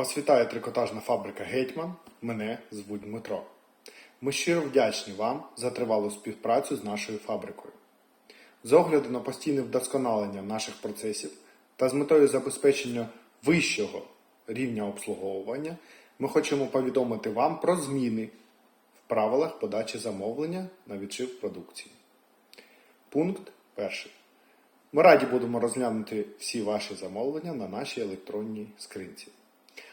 Вас вітає трикотажна фабрика Гетьман. Мене звуть Дмитро. Ми щиро вдячні вам за тривалу співпрацю з нашою фабрикою. З огляду на постійне вдосконалення наших процесів та з метою забезпечення вищого рівня обслуговування, ми хочемо повідомити вам про зміни в правилах подачі замовлення на відшив продукції. Пункт перший. Ми раді будемо розглянути всі ваші замовлення на нашій електронній скринці.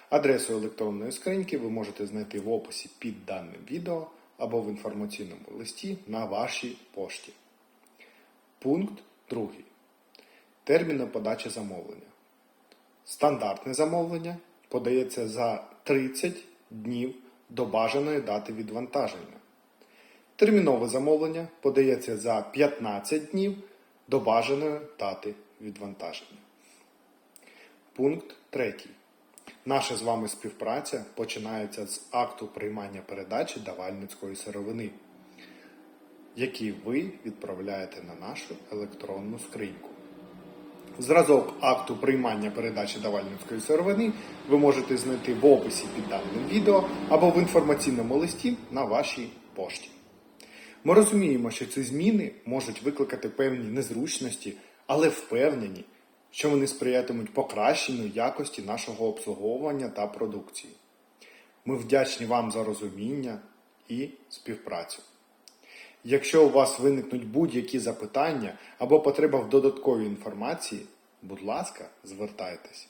Адресу електронної скриньки ви можете знайти в описі під даним відео або в інформаційному листі на вашій пошті. Пункт 2. Терміни подачі замовлення. Стандартне замовлення подається за 30 днів до бажаної дати відвантаження. Термінове замовлення подається за 15 днів до бажаної дати відвантаження. Пункт 3. Наша з вами співпраця починається з акту приймання передачі давальницької сировини, який ви відправляєте на нашу електронну скриньку. Зразок акту приймання передачі давальницької сировини ви можете знайти в описі під даним відео або в інформаційному листі на вашій пошті. Ми розуміємо, що ці зміни можуть викликати певні незручності, але впевнені, що вони сприятимуть покращенню якості нашого обслуговування та продукції. Ми вдячні вам за розуміння і співпрацю. Якщо у вас виникнуть будь-які запитання або потреба в додатковій інформації, будь ласка, звертайтесь.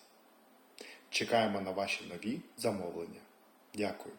Чекаємо на ваші нові замовлення. Дякую.